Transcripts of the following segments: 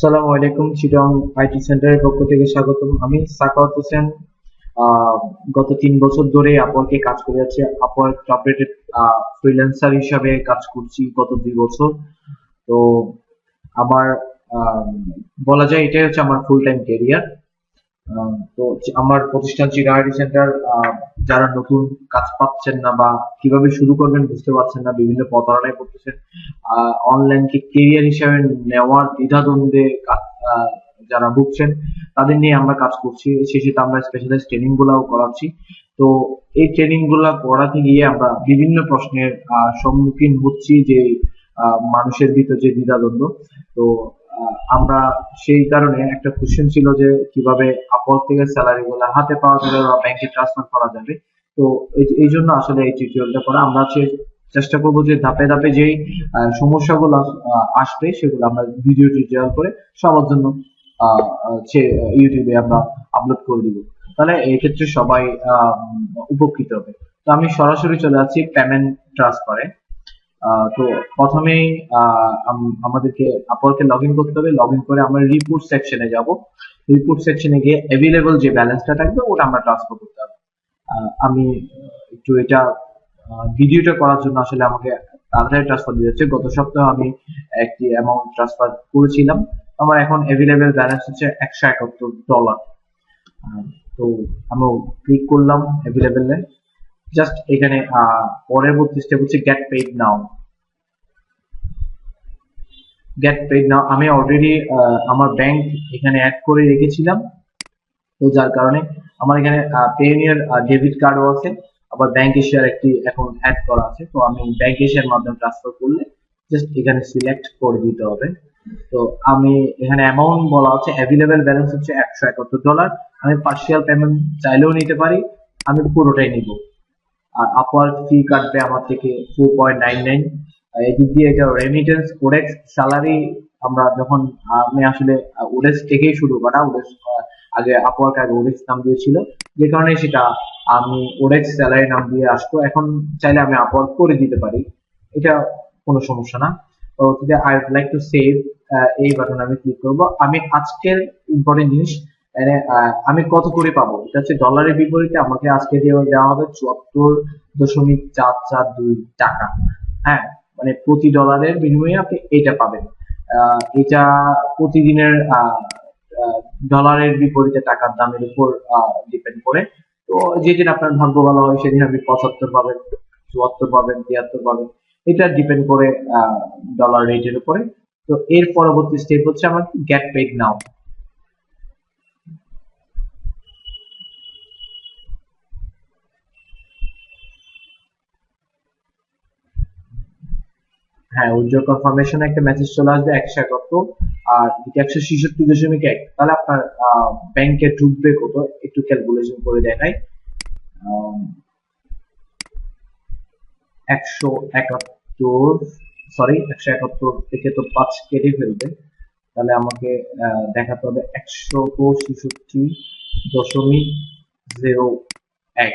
আসসালামু আলাইকুম চিটং আইটি সেন্টারের পক্ষ থেকে স্বাগতম। আমি সাকাওয়াত হোসেন। গত তিন বছর ধরে আপওয়ার্কে কাজ করে যাচ্ছি আপওয়ার্ক টপ রেটেড ফ্রিল্যান্সার হিসাবে কাজ করছি গত দুই বছর। তো আমার বলা যায় এটাই হচ্ছে আমার ফুল টাইম ক্যারিয়ার তো আমার প্রতিষ্ঠান চিরা আইটি সেন্টার যারা নতুন কাজ পাচ্ছেন না বা কীভাবে শুরু করবেন বুঝতে পারছেন না, বিভিন্ন প্রতারণায় পড়তেছেন অনলাইনকে কেরিয়ার হিসেবে নেওয়ার দ্বিধাদ্বন্দ্বে যারা ভুগছেন, তাদের নিয়ে আমরা কাজ করছি। সাথে আমরা স্পেশালাইজ ট্রেনিং গুলাও করাচ্ছি। তো এই ট্রেনিংগুলা করাতে গিয়ে আমরা বিভিন্ন প্রশ্নের সম্মুখীন হচ্ছি যে মানুষের ভিতর যে দ্বিধাদ্বন্দ্ব। তো আমরা সেই কারণে একটা কোশ্চেন ছিল যে কীভাবে আপওয়ার্ক থেকে স্যালারি গুলা হাতে পাওয়া যাবে বা ব্যাংকে ট্রান্সফার করা যাবে। তো এই- জন্য আসলে এই টিউটোরিয়ালটা করা। আমরা চেষ্টা করব যে ধাপে ধাপে যেই সমস্যাগুলো আসবে সেগুলো আমরা ভিডিও টিউটোরিয়াল করে সবার জন্য ইউটিউবে আমরা আপলোড করে দিব। তাহলে এই ক্ষেত্রে সবাই উপকৃত হবে। তো আমি সরাসরি চলে যাচ্ছি পেমেন্ট ট্রান্সফারে তো প্রথমেই আমাদেরকে আপওয়ার্কে লগ ইন করতে হবে। লগ ইন করে আমরা রিপোর্ট সেকশনে যাব। রিপোর্ট সেকশনে গিয়ে অ্যাভেলেবল যে ব্যালেন্সটা থাকবে, ওটা আমরা ট্রান্সফার করতে হবে। আমি একটু এটা ভিডিওটা করার জন্য আসলে আমাকে তাড়াতাড়ি ট্রান্সফার দিয়ে যাচ্ছে। গত সপ্তাহে আমি একটি অ্যামাউন্ট ট্রান্সফার করেছিলাম। আমার এখন অ্যাভেলেবেল ব্যালেন্স হচ্ছে একশো একাত্তর ডলার তো আমি ক্লিক করলাম অ্যাভেলেবেলে জাস্ট এখানে পরবর্তী স্টেপ হচ্ছে get paid now get paid now আমি অলরেডি আমার ব্যাংক এখানে অ্যাড করে রেখেছিলাম। তো যার কারণে আমার এখানে পেনিয়ার ডেবিট কার্ডও আছে। আবার ব্যাংক এশিয়ার একটি অ্যাকাউন্ট অ্যাড করা আছে। তো আমি ব্যাংক এশিয়ার মাধ্যমে ট্রান্সফার করলে জাস্ট এখানে সিলেক্ট করে দিতে হবে। তো আমি এখানে অ্যামাউন্ট বলা হচ্ছে অ্যাভেলেবেল ব্যালেন্স হচ্ছে একশো একাত্তর ডলার আমি পার্সিয়াল পেমেন্ট চাইলেও নিতে পারি। আমি পুরোটাই নিব। আর আপওয়ার্ক ফি কাটবে আমার থেকে ফোর পয়েন্ট নাইন নাইন এদিক দিয়ে এটা রেমিটেন্স ওডেক্স স্যালারি আমরা যখন, আমি আসলে ওডেক্স থেকেই শুরু করা ওডেক্স আগে আপওয়ার্ক আগে ওডেক্স নাম দিয়েছিল। যে কারণে সেটা আমি ওডেক্স স্যালারি নাম দিয়ে আসতো। এখন চাইলে আমি আপওয়ার্ক করে দিতে পারি। এটা কোনো সমস্যা না। তো I would like to save এই বাটন আমি ক্লিক করব। আমি আজকের ইম্পর্টেন্ট জিনিস মানে, আমি কত করে পাবো? এটা হচ্ছে ডলারের বিপরীতে আমাকে আজকে দেওয়া হবে চুয়াত্তর দশমিক চার চার দুই টাকা। হ্যাঁ মানে প্রতি ডলারের বিনিময়ে আপনি এটা পাবেন। এটা প্রতিদিনের ডলারের বিপরীতে টাকার দামের উপর ডিপেন্ড করে। তো যেদিন আপনার ভাগ্য ভালো হয় সেদিন আপনি পঁচাত্তর পাবেন চুয়াত্তর পাবেন তিয়াত্তর পাবেন। এটা ডিপেন্ড করে ডলার রেটের উপরে। তো এর পরবর্তী স্টেপ হচ্ছে আমার গেট পেড নাও হ্যাঁ উইথড্র কনফার্মেশন একটা মেসেজ চলে আসবে একশো একাত্তর আর একশো ছেষট্টি দশমিক এক। তাহলে আপনার ব্যাংকে ঢুকবে কত? একটু ক্যালকুলেশন করে দেখাই। একশো একাত্তর সরি একশো একাত্তর থেকে তো পাঁচ কেটে ফেলবে। তাহলে আমাকে দেখাতে হবে একশো ছেষট্টি দশমিক জিরো এক।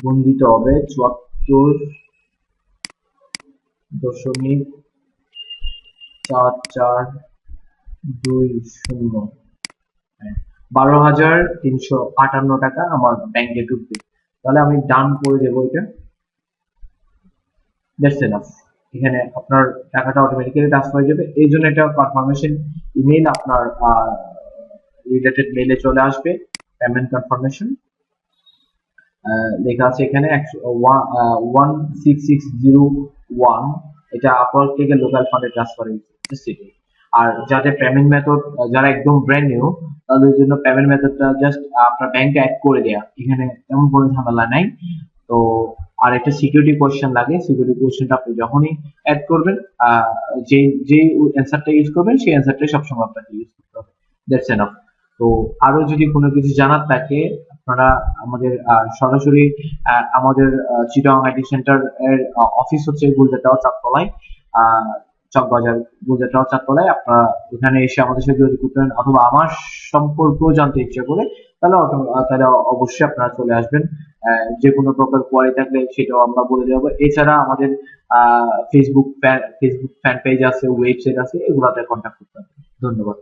গুণ হবে চুয়াত্তর দশমিক চার চার দুই শূন্য। হ্যাঁ, বারো হাজার তিনশো আটান্ন টাকা আমার ব্যাংকে ঢুকবে। তাহলে আমি ডান করে দেবো এটা। এখানে আপনার টাকাটা অটোমেটিক্যালি ট্রান্সফার হয়ে যাবে। এই জন্য এটা কনফার্মেশন ইমেল আপনার রিলেটেড মেলে চলে আসবে। পেমেন্ট কনফার্মেশন লেখা আছে এখানে one six six zero one এটা আপওয়ার্ক থেকে লোকাল ফান্ডে ট্রান্সফার হয়েছে আর যাদের পেমেন্ট মেথড যারা একদম ব্র্যান্ড নিউ তাদের জন্য পেমেন্ট মেথডটা জাস্ট আপনার ব্যাংকে অ্যাড করে দেয়া। এখানে তেমন কোনো ঝামেলা নাই। তো আর একটা সিকিউরিটি কোয়েশ্চেন লাগে সিকিউরিটি কোয়েশ্চেনটা আপনি যখনই অ্যাড করবেন যে যে অ্যান্সারটা ইউজ করবেন, সেই অ্যান্সারটাই সবসময় আপনাকে ইউজ করতে হবে। দ্যাটস এনাফ তো আরও যদি কোনো কিছু জানার থাকে আপনারা আমাদের সরাসরি আমাদের চিটং আইটি সেন্টার এর অফিস হচ্ছে গুলজা টাওয়ার চারতলায় আহ, চকবাজার গুলজা টাওয়ার চারতলায় আপনারা এখানে এসে আমাদের সাথে যোগাযোগ করতে পারেন অথবা আমার সম্পর্কেও জানতে ইচ্ছে করে তাহলে তাহলে অবশ্যই আপনারা চলে আসবেন। যে কোনো প্রকার কোয়ারি থাকলে সেটাও আমরা বলে দেবো এছাড়া আমাদের ফেসবুক ফেসবুক ফ্যান পেজ আছে ওয়েবসাইট আছে এগুলাতে কন্ট্যাক্ট করতে হবে। ধন্যবাদ।